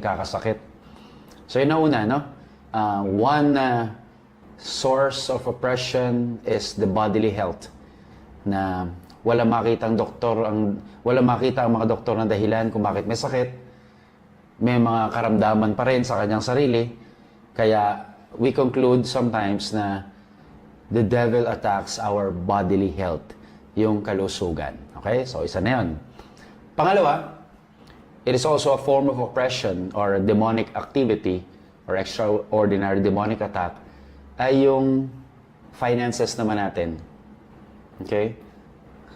nagkakasakit. So yun na una, no? Uh, one uh, source of oppression is the bodily health na wala makita ang doktor ang wala makita ang mga doktor ng dahilan kung bakit may sakit. May mga karamdaman pa rin sa kanyang sarili. Kaya we conclude sometimes na the devil attacks our bodily health yung kalusugan. Okay? So isa na yun. Pangalawa it is also a form of oppression or demonic activity or extraordinary demonic attack ay yung finances naman natin Okay?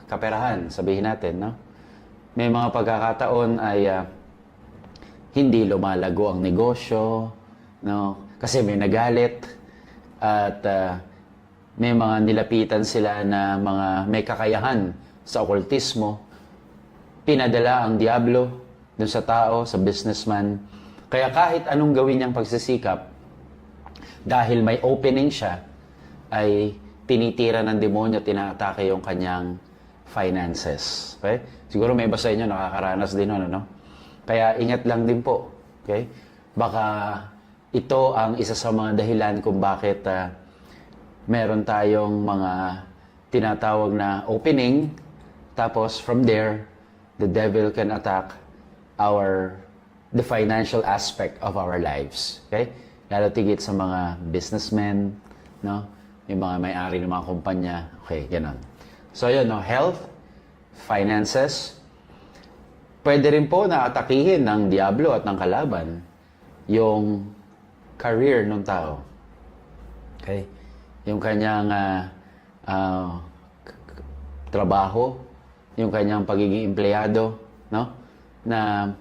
Kaperahan, sabihin natin, no? May mga pagkakataon ay ah, hindi lumalago ang negosyo, no? Kasi may nagalit at ah, may mga nilapitan sila na mga may kakayahan sa okultismo. Pinadala ang diablo dun sa tao, sa businessman. Kaya kahit anong gawin niyang pagsisikap, dahil may opening siya, ay tinitira ng demonyo, tinaatake yung kanyang finances. Okay? Siguro may iba sa inyo nakakaranas din nun, ano? Kaya ingat lang din po. Okay? Baka ito ang isa sa mga dahilan kung bakit ah, meron tayong mga tinatawag na opening, tapos from there, the devil can attack our the financial aspect of our lives. Okay? Lalo tigit sa mga businessmen, no? Yung mga may-ari ng mga kumpanya. Okay, ganun. So, yun, no? Health, finances. Pwede rin po na atakihin ng Diablo at ng kalaban yung career ng tao. Okay? Yung kanyang k- k- trabaho, yung kanyang pagiging empleyado, no? Na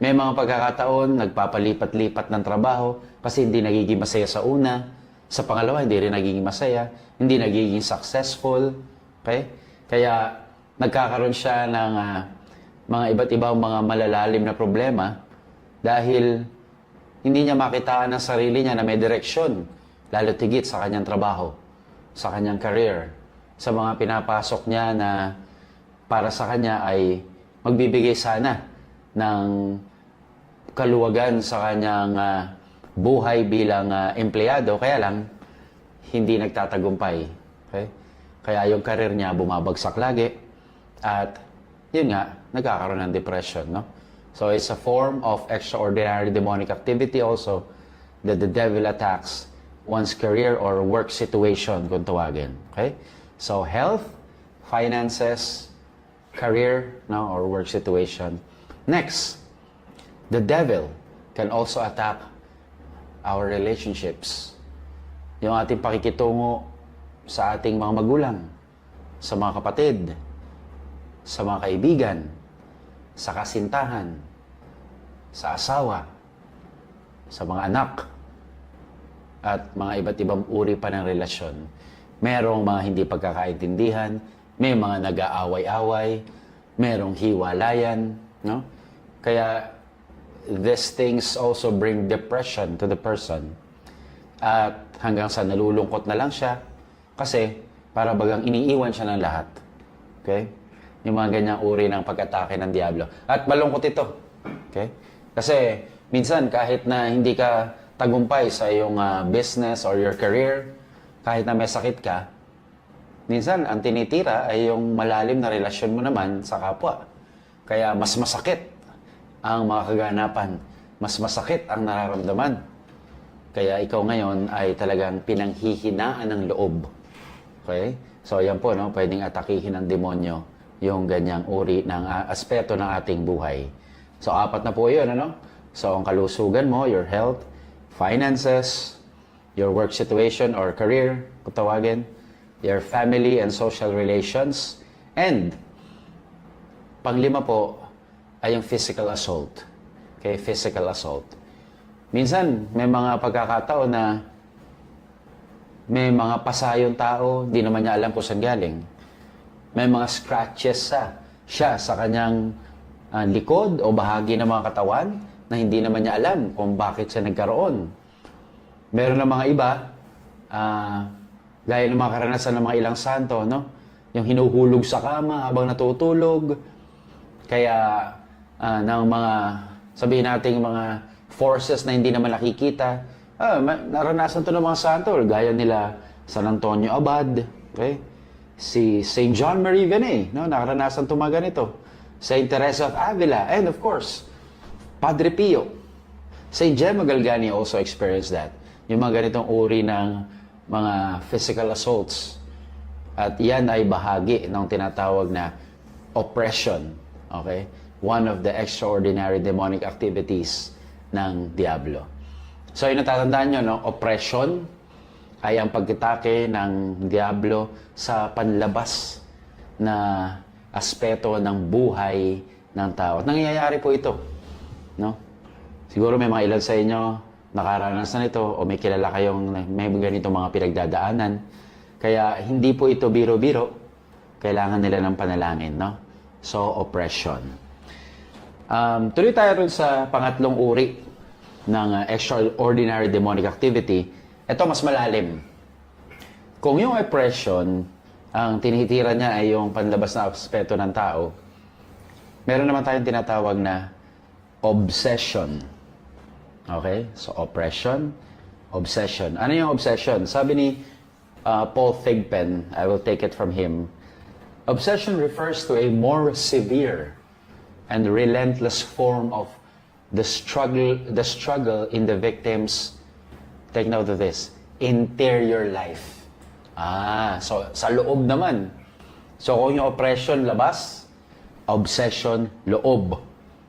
may mga pagkakataon, nagpapalipat-lipat ng trabaho kasi hindi nagiging masaya sa una. Sa pangalawa, hindi rin nagiging masaya. Hindi nagiging successful. Okay? Kaya nagkakaroon siya ng ah, mga iba't ibang mga malalalim na problema dahil hindi niya makitaan ang sarili niya na may direksyon, lalo tigit sa kanyang trabaho, sa kanyang career, sa mga pinapasok niya na para sa kanya ay magbibigay sana ng kaluwagan sa kanyang ah, buhay bilang ah, empleyado, kaya lang hindi nagtatagumpay. Okay? Kaya yung career niya bumabagsak lagi at yun nga, nagkakaroon ng depression, no? So it's a form of extraordinary demonic activity also that the devil attacks one's career or work situation kung tawagin. Okay? So health, finances, career, no, or work situation. Next, the devil can also attack our relationships. Yung ating pakikitungo sa ating mga magulang, sa mga kapatid, sa mga kaibigan, sa kasintahan, sa asawa, sa mga anak, at mga iba't ibang uri pa ng relasyon. Merong mga hindi pagkakaintindihan, may mga nag-aaway-away, merong hiwalayan, no? Kaya these things also bring depression to the person. At hanggang sa nalulungkot na lang siya kasi para bagang iniiwan siya ng lahat. Okay? Yung mga ganyang uri ng pag-atake ng Diablo. At malungkot ito. Okay? Kasi minsan kahit na hindi ka tagumpay sa iyong ah, business or your career, kahit na may sakit ka, minsan ang tinitira ay yung malalim na relasyon mo naman sa kapwa. Kaya mas masakit ang mga kaganapan. Mas masakit ang nararamdaman. Kaya ikaw ngayon ay talagang pinanghihinaan ng loob. Okay? So, yan po, no? pwedeng atakihin ng demonyo yung ganyang uri ng ah, aspeto ng ating buhay. So, apat na po yun, ano? So, ang kalusugan mo, your health, finances, your work situation or career, kung tawagin, your family and social relations, and panglima po ay yung physical assault. Okay, physical assault. Minsan, may mga pagkakataon na may mga pasayong tao, di naman niya alam kung saan galing. May mga scratches sa siya sa kanyang ah, likod o bahagi ng mga katawan na hindi naman niya alam kung bakit siya nagkaroon. Meron na mga iba, ah, gaya ng mga karanasan ng mga ilang santo, no? Yung hinuhulog sa kama habang natutulog. Kaya ah, ng mga, sabihin natin mga forces na hindi naman nakikita. Ah, naranasan to ng mga santo, gaya nila San Antonio Abad, okay? Si St. John Marie Vianney, no? Naranasan to mga ganito. St. Teresa of Avila, and of course, Padre Pio. St. Gemma Galgani also experienced that. Yung mga ganitong uri ng mga physical assaults. At yan ay bahagi ng tinatawag na oppression. Okay? One of the extraordinary demonic activities ng Diablo. So, yung natatandaan nyo, no? oppression ay ang pagkitake ng Diablo sa panlabas na aspeto ng buhay ng tao. At nangyayari po ito. No? Siguro may mga ilan sa inyo nakaranas na nito o may kilala kayong may ganitong mga pinagdadaanan. Kaya hindi po ito biro-biro. Kailangan nila ng panalangin. No? So, oppression. Um, tuloy tayo rin sa pangatlong uri ng uh, extraordinary demonic activity. Ito mas malalim. Kung yung oppression, ang tinitira niya ay yung panlabas na aspeto ng tao, meron naman tayong tinatawag na obsession. Okay? So, oppression, obsession. Ano yung obsession? Sabi ni uh, Paul Thigpen, I will take it from him, obsession refers to a more severe and relentless form of the struggle, the struggle in the victim's, take note of this, interior life. Ah, so sa loob naman. So kung yung oppression labas, obsession loob,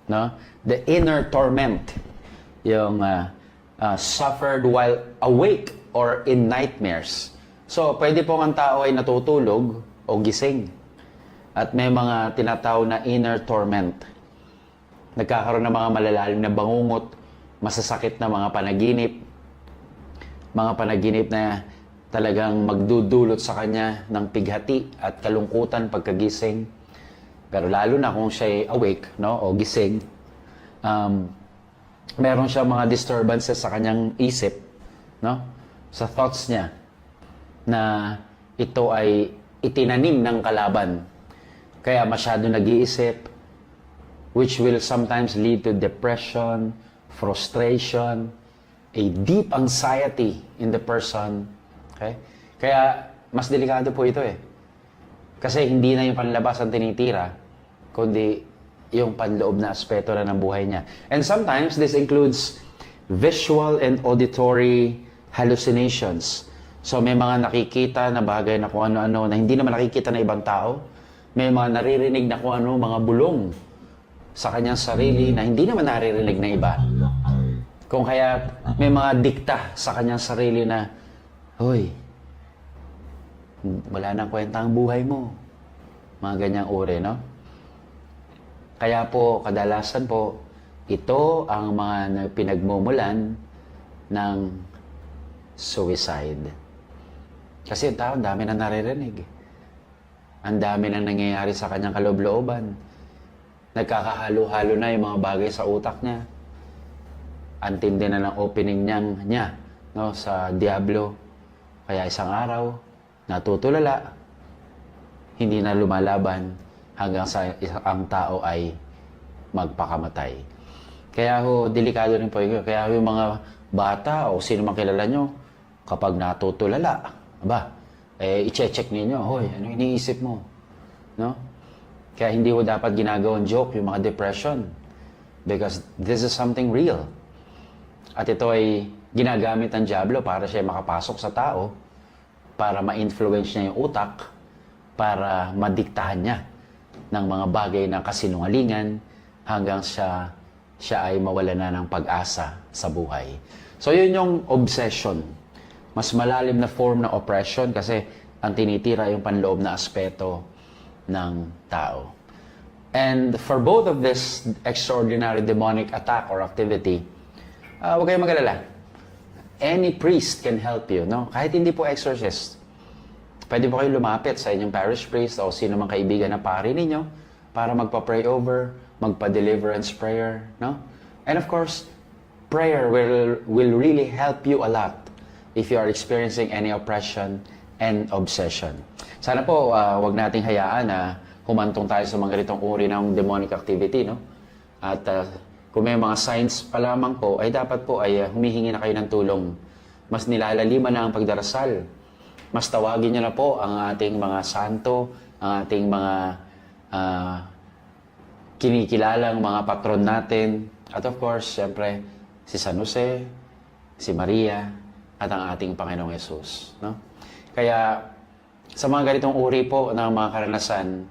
no? The inner torment, yung uh, uh, suffered while awake or in nightmares. So pwede pong ang tao ay natutulog o gising. At may mga tinatawag na inner torment. Nagkakaroon ng mga malalalim na bangungot, masasakit na mga panaginip, mga panaginip na talagang magdudulot sa kanya ng pighati at kalungkutan pagkagising. Pero lalo na kung siya ay awake no, o gising, um, meron siya mga disturbances sa kanyang isip, no? sa thoughts niya, na ito ay itinanim ng kalaban. Kaya masyado nag-iisip, which will sometimes lead to depression, frustration, a deep anxiety in the person. Okay? Kaya mas delikado po ito eh. Kasi hindi na yung panlabas ang tinitira, kundi yung panloob na aspeto na ng buhay niya. And sometimes this includes visual and auditory hallucinations. So may mga nakikita na bagay na kung ano-ano na hindi naman nakikita na ibang tao. May mga naririnig na kung ano, mga bulong sa kanyang sarili na hindi naman naririnig na iba. Kung kaya may mga dikta sa kanyang sarili na, Hoy, wala nang kwenta ang buhay mo. Mga ganyang uri, no? Kaya po, kadalasan po, ito ang mga na- pinagmumulan ng suicide. Kasi yung tao, dami na naririnig. Ang dami na nangyayari sa kanyang kaloob-looban. Nagkakahalo-halo na yung mga bagay sa utak niya. Antindi na ng opening niyang, niya no, sa Diablo. Kaya isang araw, natutulala, hindi na lumalaban hanggang sa ang tao ay magpakamatay. Kaya ho, delikado rin po yun. Kaya ho, yung mga bata o sino man kilala nyo, kapag natutulala, aba, eh, i-check ninyo, hoy, ano iniisip mo? No? Kaya hindi ho dapat ginagawang joke yung mga depression. Because this is something real. At ito ay ginagamit ng Diablo para siya makapasok sa tao, para ma-influence niya yung utak, para madiktahan niya ng mga bagay ng kasinungalingan hanggang siya, siya ay mawala na ng pag-asa sa buhay. So yun yung obsession. Mas malalim na form ng oppression kasi ang tinitira yung panloob na aspeto ng tao. And for both of this extraordinary demonic attack or activity, uh, huwag kayong magalala. Any priest can help you, no? Kahit hindi po exorcist. Pwede po kayo lumapit sa inyong parish priest o sino mang kaibigan na pari ninyo para magpa-pray over, magpa-deliverance prayer, no? And of course, prayer will, will really help you a lot if you are experiencing any oppression and obsession. Sana po, uh, wag nating hayaan na humantong tayo sa mga ganitong uri ng demonic activity, no? At uh, Kung may mga signs pa lamang po, ay dapat po ay uh, humihingi na kayo ng tulong. Mas nilalaliman na ang pagdarasal. Mas tawagin niyo na po ang ating mga santo, ang ating mga ah, kinikilalang mga patron natin. At of course, siyempre, si San Jose, si Maria, at ang ating Panginoong Yesus. No? Kaya, sa mga ganitong uri po ng mga karanasan,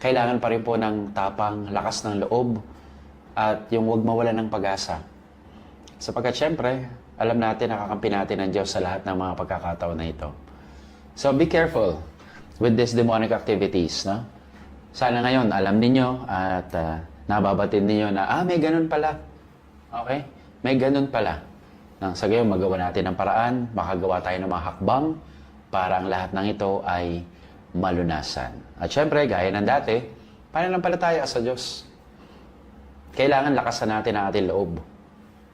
kailangan pa rin po ng tapang, lakas ng loob, at yung huwag mawala ng pag-asa. Sapagkat syempre, alam natin, nakakampi natin ang Diyos sa lahat ng mga pagkakataon na ito. So be careful with these demonic activities. No? Sana ngayon, alam ninyo at uh, nababatid ninyo na, ah, may ganun pala. Okay? May ganun pala. Nang sa gayon, magawa natin ng paraan, makagawa tayo ng mga hakbang para ang lahat ng ito ay malunasan. At syempre, gaya ng dati, pananampalataya sa Diyos. Kailangan lakasan natin ang ating loob.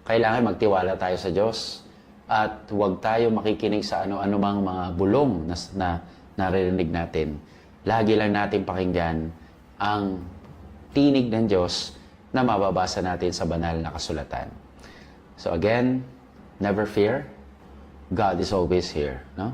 Kailangan magtiwala tayo sa Diyos at huwag tayo makikinig sa ano-anumang mga bulong na, na naririnig natin. Lagi lang natin pakinggan ang tinig ng Diyos na mababasa natin sa banal na kasulatan. So again, never fear. God is always here. No?